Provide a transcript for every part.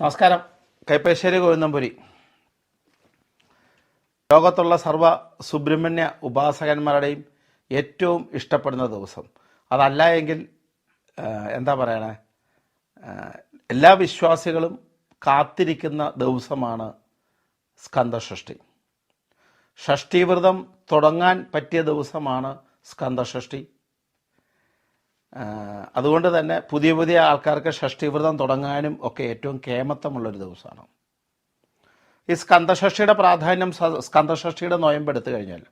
നമസ്കാരം. കൈപ്പശ്ശേരി ഗോവിന്ദംപുരി. ലോകത്തുള്ള സർവ സുബ്രഹ്മണ്യ ഉപാസകന്മാരുടെയും ഏറ്റവും ഇഷ്ടപ്പെടുന്ന ദിവസം. അതല്ല എങ്കിൽ എന്താ പറയണേ? എല്ലാ വിശ്വാസികളും കാത്തിരിക്കുന്ന ദിവസമാണ് സ്കന്ദഷഷ്ടി ഷഷ്ടിവ്രതം തുടങ്ങാൻ പറ്റിയ ദിവസമാണ് സ്കന്ദഷഷ്ടി അതുകൊണ്ട് തന്നെ പുതിയ പുതിയ ആൾക്കാർക്ക് ഷഷ്ടിവ്രതം തുടങ്ങാനും ഒക്കെ ഏറ്റവും കേമത്തമുള്ളൊരു ദിവസമാണ്. ഈ സ്കന്ദഷഷ്ടിയുടെ പ്രാധാന്യം സ- നോയമ്പ് നോയമ്പെടുത്തു കഴിഞ്ഞാൽ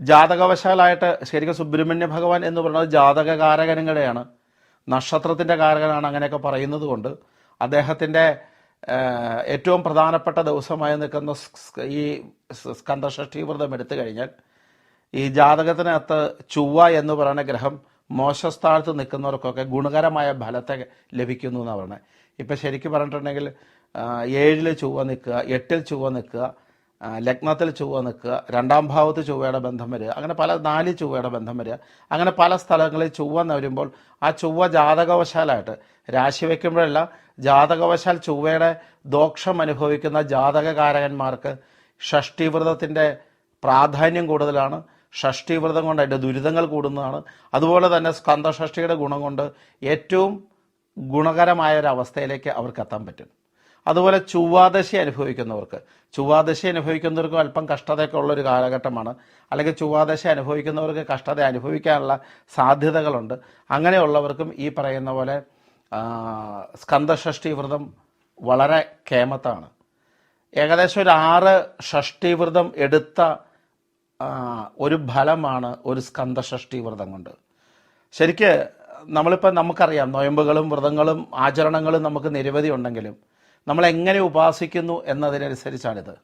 ജാതകവശാലായിട്ട് ശരിക്കും സുബ്രഹ്മണ്യ ഭഗവാൻ എന്ന് പറയുന്നത് ജാതക കാരകനങ്ങളെയാണ് നക്ഷത്രത്തിന്റെ കാരകനാണ് അങ്ങനെയൊക്കെ പറയുന്നത് കൊണ്ട് അദ്ദേഹത്തിന്റെ ഏറ്റവും പ്രധാനപ്പെട്ട ദിവസമായി നിൽക്കുന്ന ഈ സ് സ്കന്ദഷഷ്ടി വ്രതം എടുത്തു കഴിഞ്ഞാൽ ഈ ജാതകത്തിനകത്ത് ചൊവ്വ എന്ന് പറയുന്ന ഗ്രഹം മോശസ്ഥാനത്ത് നിൽക്കുന്നവർക്കൊക്കെ ഗുണകരമായ ഫലത്തെ ലഭിക്കുന്നു എന്നാണ് പറയുന്നത് ഇപ്പം ശരിക്കും പറഞ്ഞിട്ടുണ്ടെങ്കിൽ ഏഴിൽ ചൊവ്വ നിൽക്കുക എട്ടിൽ ചൊവ്വ നിൽക്കുക ലഗ്നത്തിൽ ചൊവ്വ നിൽക്കുക രണ്ടാം ഭാവത്ത് ചൊവ്വയുടെ ബന്ധം വരിക അങ്ങനെ പല നാല് ചൊവ്വയുടെ ബന്ധം വരിക അങ്ങനെ പല സ്ഥലങ്ങളിൽ ചൊവ്വ വരുമ്പോൾ ആ ചൊവ്വ ജാതകവശാലായിട്ട് രാശി വയ്ക്കുമ്പോഴല്ല ജാതകവശാൽ ചൊവ്വയുടെ ദോഷം അനുഭവിക്കുന്ന ജാതകകാരകന്മാർക്ക് ഷഷ്ടിവ്രതത്തിന്റെ പ്രാധാന്യം കൂടുതലാണ്. ഷഷ്ടിവ്രതം കൊണ്ട് അതിന്റെ ദുരിതങ്ങൾ കൂടുന്നതാണ്. അതുപോലെ തന്നെ സ്കന്ധഷഷ്ടിയുടെ ഗുണം കൊണ്ട് ഏറ്റവും ഗുണകരമായ ഒരു അവസ്ഥയിലേക്ക് അവർക്ക് എത്താൻ പറ്റും. അതുപോലെ ചൊവ്വാദശി അനുഭവിക്കുന്നവർക്ക് ചൊവ്വാദശി അനുഭവിക്കുന്നവർക്കും അല്പം കഷ്ടതയൊക്കെ ഉള്ളൊരു കാലഘട്ടമാണ്. അല്ലെങ്കിൽ ചൊവ്വാദശി അനുഭവിക്കുന്നവർക്ക് കഷ്ടത അനുഭവിക്കാനുള്ള സാധ്യതകളുണ്ട്. അങ്ങനെയുള്ളവർക്കും ഈ പറയുന്ന പോലെ സ്കന്ധഷഷ്ടി വ്രതം വളരെ കേമത്താണ്. ഏകദേശം ഒരു ആറ് ഷഷ്ടി വ്രതം എടുത്ത ഒരു ഫലമാണ് ഒരു സ്കന്ദഷഷ്ടി വ്രതം കൊണ്ട്. ശരിക്ക് നമ്മളിപ്പോൾ നമുക്കറിയാം നോയമ്പുകളും വ്രതങ്ങളും ആചരണങ്ങളും നമുക്ക് നിരവധി ഉണ്ടെങ്കിലും നമ്മൾ എങ്ങനെ ഉപാസിക്കുന്നു എന്നതിനനുസരിച്ചാണിത്.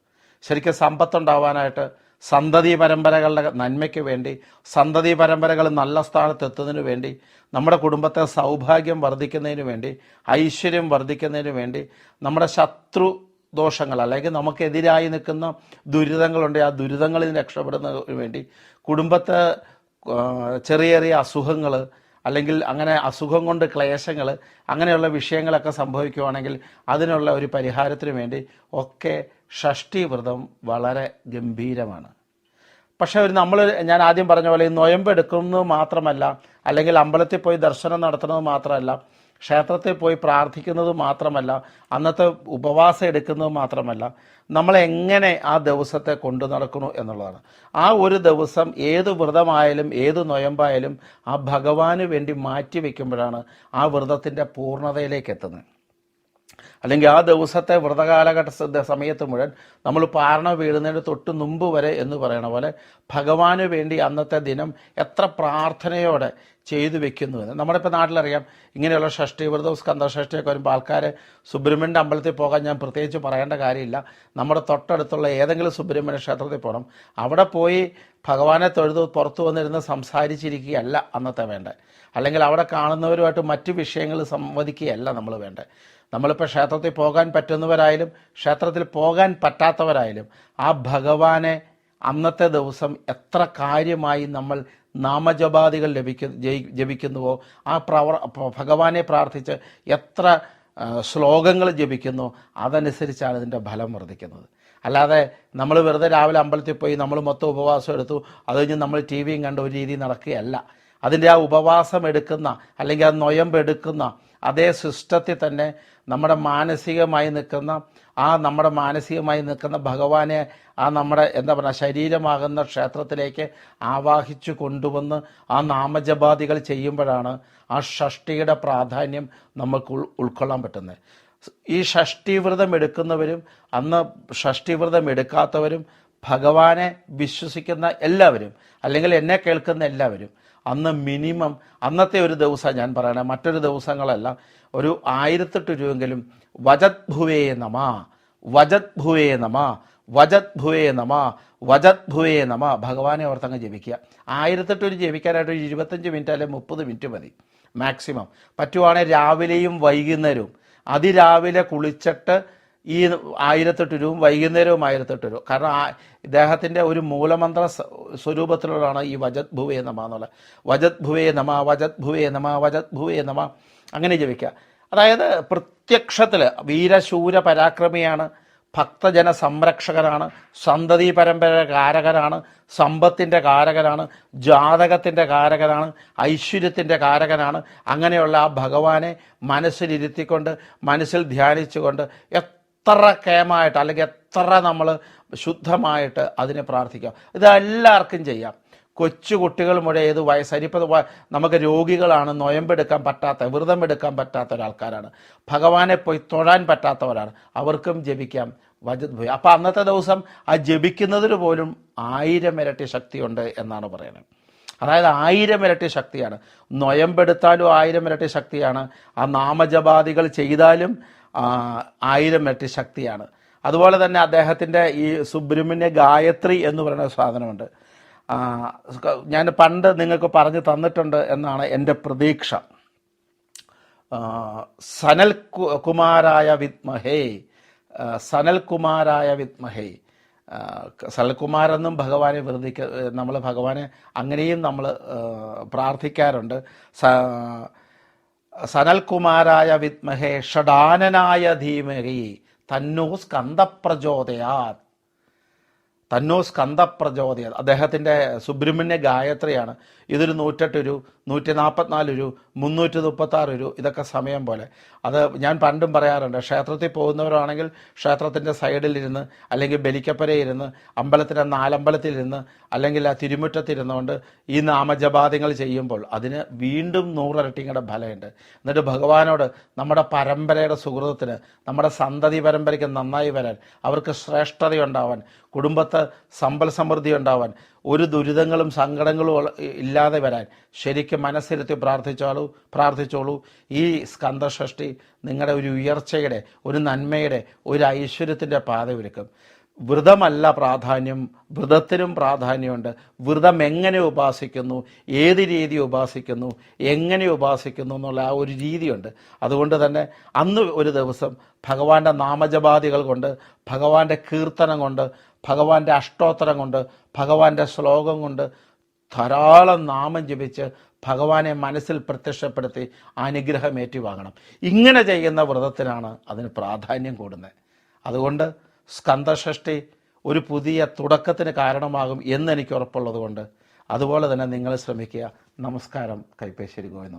ശരിക്കും സമ്പത്തുണ്ടാവാനായിട്ട് സന്തതി പരമ്പരകളുടെ നന്മയ്ക്ക് വേണ്ടി സന്തതി പരമ്പരകൾ നല്ല സ്ഥാനത്ത് എത്തുന്നതിന് വേണ്ടി നമ്മുടെ കുടുംബത്തെ സൗഭാഗ്യം വർദ്ധിക്കുന്നതിന് വേണ്ടി ഐശ്വര്യം വർദ്ധിക്കുന്നതിന് വേണ്ടി നമ്മുടെ ശത്രു ദോഷങ്ങൾ അല്ലെങ്കിൽ നമുക്കെതിരായി നിൽക്കുന്ന ദുരിതങ്ങളുണ്ട് ആ ദുരിതങ്ങളിൽ നിന്ന് രക്ഷപ്പെടുന്നതിന് വേണ്ടി കുടുംബത്തെ ചെറിയ ചെറിയ അസുഖങ്ങൾ അല്ലെങ്കിൽ അങ്ങനെ അസുഖം കൊണ്ട് ക്ലേശങ്ങൾ അങ്ങനെയുള്ള വിഷയങ്ങളൊക്കെ സംഭവിക്കുവാണെങ്കിൽ അതിനുള്ള ഒരു പരിഹാരത്തിന് വേണ്ടി ഒക്കെ ഷഷ്ടി വ്രതം വളരെ ഗംഭീരമാണ്. പക്ഷേ ഒരു നമ്മൾ ഞാൻ ആദ്യം പറഞ്ഞ പോലെ ഈ നൊയമ്പ് എടുക്കുന്നത് മാത്രമല്ല അല്ലെങ്കിൽ അമ്പലത്തിൽ പോയി ദർശനം നടത്തുന്നത് മാത്രമല്ല ക്ഷേത്രത്തിൽ പോയി പ്രാർത്ഥിക്കുന്നത് മാത്രമല്ല അന്നത്തെ ഉപവാസം എടുക്കുന്നത് മാത്രമല്ല നമ്മളെങ്ങനെ ആ ദിവസത്തെ കൊണ്ടു നടക്കുന്നു എന്നുള്ളതാണ്. ആ ഒരു ദിവസം ഏത് വ്രതമായാലും ഏത് നൊയമ്പായാലും ആ ഭഗവാന് വേണ്ടി മാറ്റി വയ്ക്കുമ്പോഴാണ് ആ വ്രതത്തിന്റെ പൂർണതയിലേക്ക് എത്തുന്നത്. അല്ലെങ്കിൽ ആ ദിവസത്തെ വ്രതകാലഘട്ട സമയത്ത് മുഴുവൻ നമ്മൾ പാരണ വീഴുന്നതിന് തൊട്ട് മുമ്പ് വരെ എന്ന് പറയണ പോലെ ഭഗവാന് വേണ്ടി അന്നത്തെ ദിനം എത്ര പ്രാർത്ഥനയോടെ ചെയ്തു വെക്കുന്നു എന്ന്. നമ്മുടെ ഇപ്പോൾ നാട്ടിലറിയാം ഇങ്ങനെയുള്ള ഷഷ്ടി വ്രതവും സ്കന്ധഷഷ്ടിയൊക്കെ വരുമ്പോൾ ആൾക്കാർ സുബ്രഹ്മണ്യ അമ്പലത്തിൽ പോകാൻ ഞാൻ പ്രത്യേകിച്ച് പറയേണ്ട കാര്യമില്ല. നമ്മുടെ തൊട്ടടുത്തുള്ള ഏതെങ്കിലും സുബ്രഹ്മണ്യ ക്ഷേത്രത്തിൽ പോകണം അവിടെ പോയി ഭഗവാനെ തൊഴുത് പുറത്തു വന്നിരുന്ന് സംസാരിച്ചിരിക്കുകയല്ല അന്നത്തെ വേണ്ടത്. അല്ലെങ്കിൽ അവിടെ കാണുന്നവരുമായിട്ട് മറ്റു വിഷയങ്ങൾ സംവദിക്കുകയല്ല നമ്മൾ വേണ്ടത്. നമ്മളിപ്പോൾ ക്ഷേത്രത്തിൽ പോകാൻ പറ്റുന്നവരായാലും ക്ഷേത്രത്തിൽ പോകാൻ പറ്റാത്തവരായാലും ആ ഭഗവാനെ അന്നത്തെ ദിവസം എത്ര കാര്യമായി നമ്മൾ നാമജപാദികൾ ലഭിക്കു ജപിക്കുന്നുവോ? ആ പ്രവർ ഭഗവാനെ പ്രാർത്ഥിച്ച് എത്ര ശ്ലോകങ്ങൾ ജപിക്കുന്നു അതനുസരിച്ചാണ് ഇതിന്റെ ഫലം വർദ്ധിക്കുന്നത്. അല്ലാതെ നമ്മൾ വെറുതെ രാവിലെ അമ്പലത്തിൽ പോയി നമ്മൾ മൊത്തം ഉപവാസം എടുത്തു അത് കഴിഞ്ഞ് നമ്മൾ ടി വിയും കണ്ട ഒരു രീതി നടക്കുകയല്ല. അതിന്റെ ആ ഉപവാസം എടുക്കുന്ന അല്ലെങ്കിൽ ആ നൊയമ്പ് എടുക്കുന്ന അതേ സിസ്റ്റത്തിൽ തന്നെ നമ്മുടെ മാനസികമായി നിൽക്കുന്ന ആ നമ്മുടെ മാനസികമായി നിൽക്കുന്ന ഭഗവാനെ ആ നമ്മുടെ എന്താ പറയുക ശരീരമാകുന്ന ക്ഷേത്രത്തിലേക്ക് ആവാഹിച്ചു കൊണ്ടുവന്ന് ആ നാമജപാദികൾ ചെയ്യുമ്പോഴാണ് ആ ഷഷ്ടിയുടെ പ്രാധാന്യം നമുക്ക് ഉൾക്കൊള്ളാൻ പറ്റുന്നത്. ഈ ഷഷ്ടിവ്രതം എടുക്കുന്നവരും അന്ന് ഷഷ്ടിവ്രതം എടുക്കാത്തവരും ഭഗവാനെ വിശ്വസിക്കുന്ന എല്ലാവരും അല്ലെങ്കിൽ എന്നെ കേൾക്കുന്ന എല്ലാവരും അന്ന് മിനിമം അന്നത്തെ ഒരു ദിവസം ഞാൻ പറയണേ മറ്റൊരു ദിവസങ്ങളല്ല. ഒരു ആയിരത്തെട്ട് രൂപയെങ്കിലും വജത് ഭുവേ നമ വജത് ഭുവേ നമ വജത് ഭുവേ നമ വജത് ഭുവേ നമ. ഭഗവാനെ ഓർത്തങ്ങ് ജപിക്കുക. ആയിരത്തെട്ട് ഒരു ജപിക്കാനായിട്ട് ഒരു ഇരുപത്തഞ്ച് മിനിറ്റ് അല്ലെങ്കിൽ മുപ്പത് മിനിറ്റ് മതി മാക്സിമം. പറ്റുവാണെങ്കിൽ രാവിലെയും വൈകുന്നേരവും. അതിരാവിലെ കുളിച്ചിട്ട് ഈ ആയിരത്തെട്ട് രൂപയും വൈകുന്നേരവും ആയിരത്തെട്ട് രൂപ. കാരണം ഇദ്ദേഹത്തിന്റെ ഒരു മൂലമന്ത്ര സ്വരൂപത്തിലുള്ളതാണ് ഈ വജത് ഭുവേ നമ എന്നുള്ളത് വജത് ഭുവേ നമ വജത് ഭുവേ നമ വജത് ഭുവേ നമ. അങ്ങനെ ജപിക്കുക. അതായത് പ്രത്യക്ഷത്തിൽ വീരശൂര പരാക്രമിയാണ് ഭക്തജന സംരക്ഷകനാണ് സന്തതി പരമ്പര കാരകനാണ് സമ്പത്തിന്റെ കാരകനാണ് ജാതകത്തിന്റെ കാരകനാണ് ഐശ്വര്യത്തിന്റെ കാരകനാണ്. അങ്ങനെയുള്ള ആ ഭഗവാനെ മനസ്സിലിരുത്തിക്കൊണ്ട് മനസ്സിൽ ധ്യാനിച്ചുകൊണ്ട് എത്ര കേമായിട്ട് അല്ലെങ്കിൽ എത്ര നമ്മൾ ശുദ്ധമായിട്ട് അതിനെ പ്രാർത്ഥിക്കാം. ഇതെല്ലാവർക്കും ചെയ്യാം. കൊച്ചു കുട്ടികൾ മുഴുവൻ ഏത് വയസ്സായി ഇപ്പോൾ നമുക്ക് രോഗികളാണ് നൊയമ്പെടുക്കാൻ പറ്റാത്ത വ്രതം എടുക്കാൻ പറ്റാത്ത ഒരാൾക്കാരാണ്. ഭഗവാനെ പോയി തൊഴാൻ പറ്റാത്തവരാണ്. അവർക്കും ജപിക്കാം. വജ അപ്പം അന്നത്തെ ദിവസം ആ ജപിക്കുന്നതിന് പോലും ആയിരം ഇരട്ടി ശക്തിയുണ്ട് എന്നാണ് പറയുന്നത്. അതായത് ആയിരം ഇരട്ടി ശക്തിയാണ്. നൊയമ്പെടുത്താലും ആയിരം ഇരട്ടി ശക്തിയാണ്. ആ നാമജപാദികൾ ചെയ്താലും ആയിരം ഇരട്ടി ശക്തിയാണ്. അതുപോലെ തന്നെ അദ്ദേഹത്തിന്റെ ഈ സുബ്രഹ്മണ്യ ഗായത്രി എന്ന് പറയുന്ന സാധനമുണ്ട്. ഞാൻ പണ്ട് നിങ്ങൾക്ക് പറഞ്ഞു തന്നിട്ടുണ്ട് എന്നാണ് എന്റെ പ്രതീക്ഷ. സനൽ കുമാരായ വിത്മഹേ സനൽ കുമാരായ വിദ്മഹേ. ആ, സനൽകുമാരെന്നും ഭഗവാനെ വെറുതിക്ക നമ്മൾ ഭഗവാനെ അങ്ങനെയും നമ്മൾ പ്രാർത്ഥിക്കാറുണ്ട്. സ സനൽകുമാരായ വിത്മഹേ ഷഡാനനായ ധീമഹി തന്നോ സ്കന്ദപ്രചോദയാത് തന്നോ സ്കന്ദപ്രചോദയ അദ്ദേഹത്തിന്റെ സുബ്രഹ്മണ്യ ഗായത്രിയാണ്. ഇതൊരു നൂറ്റെട്ട് ഒരു നൂറ്റി നാൽപ്പത്തിനാല് രൂ മുന്നൂറ്റി മുപ്പത്താറ് രൂ ഇതൊക്കെ സമയം പോലെ. അത് ഞാൻ പണ്ടും പറയാറുണ്ട് ക്ഷേത്രത്തിൽ പോകുന്നവരാണെങ്കിൽ ക്ഷേത്രത്തിന്റെ സൈഡിലിരുന്ന് അല്ലെങ്കിൽ ബലിക്കപ്പരയിരുന്ന് അമ്പലത്തിന്റെ നാലമ്പലത്തിലിരുന്ന് അല്ലെങ്കിൽ ആ തിരുമുറ്റത്തിരുന്നുകൊണ്ട് ഈ നാമജപാദ്യങ്ങൾ ചെയ്യുമ്പോൾ അതിന് വീണ്ടും നൂറരട്ടിങ്ങളുടെ ഫലമുണ്ട്. എന്നിട്ട് ഭഗവാനോട് നമ്മുടെ പരമ്പരയുടെ സുഹൃത്തിന് നമ്മുടെ സന്തതി പരമ്പരയ്ക്ക് നന്നായി വരാൻ അവർക്ക് ശ്രേഷ്ഠതയുണ്ടാവാൻ കുടുംബത്ത് സമ്പൽ സമൃദ്ധി ഉണ്ടാവാൻ ഒരു ദുരിതങ്ങളും സങ്കടങ്ങളും ഇല്ലാതെ വരാൻ ശരിക്കും മനസ്സിരുത്തി പ്രാർത്ഥിച്ചാളൂ പ്രാർത്ഥിച്ചോളൂ. ഈ സ്കന്ധഷ്ടി നിങ്ങളുടെ ഒരു ഉയർച്ചയുടെ ഒരു നന്മയുടെ ഒരു ഐശ്വര്യത്തിന്റെ പാത ഒരുക്കും വ്രതമല്ല പ്രാധാന്യം വ്രതത്തിനും പ്രാധാന്യമുണ്ട്. വ്രതം എങ്ങനെ ഉപാസിക്കുന്നു ഏത് രീതി ഉപാസിക്കുന്നു എങ്ങനെ ഉപാസിക്കുന്നു എന്നുള്ള ആ ഒരു രീതിയുണ്ട്. അതുകൊണ്ട് തന്നെ അന്ന് ഒരു ദിവസം ഭഗവാന്റെ നാമജപാദികൾ കൊണ്ട് ഭഗവാന്റെ കീർത്തനം കൊണ്ട് ഭഗവാന്റെ അഷ്ടോത്തരം കൊണ്ട് ഭഗവാന്റെ ശ്ലോകം കൊണ്ട് ധാരാളം നാമം ജപിച്ച് ഭഗവാനെ മനസ്സിൽ പ്രത്യക്ഷപ്പെടുത്തി അനുഗ്രഹം ഏറ്റുവാങ്ങണം ഇങ്ങനെ ചെയ്യുന്ന വ്രതത്തിനാണ് അതിന് പ്രാധാന്യം കൂടുന്നത്. അതുകൊണ്ട് സ്കന്ദഷഷ്ടി ഒരു പുതിയ തുടക്കത്തിന് കാരണമാകും എന്ന് എനിക്ക് ഉറപ്പുള്ളത് കൊണ്ട് അതുപോലെ തന്നെ നിങ്ങൾ ശ്രമിക്കുക. നമസ്കാരം. കൈപ്പേശ്ശേരി ഗോവിന്ദ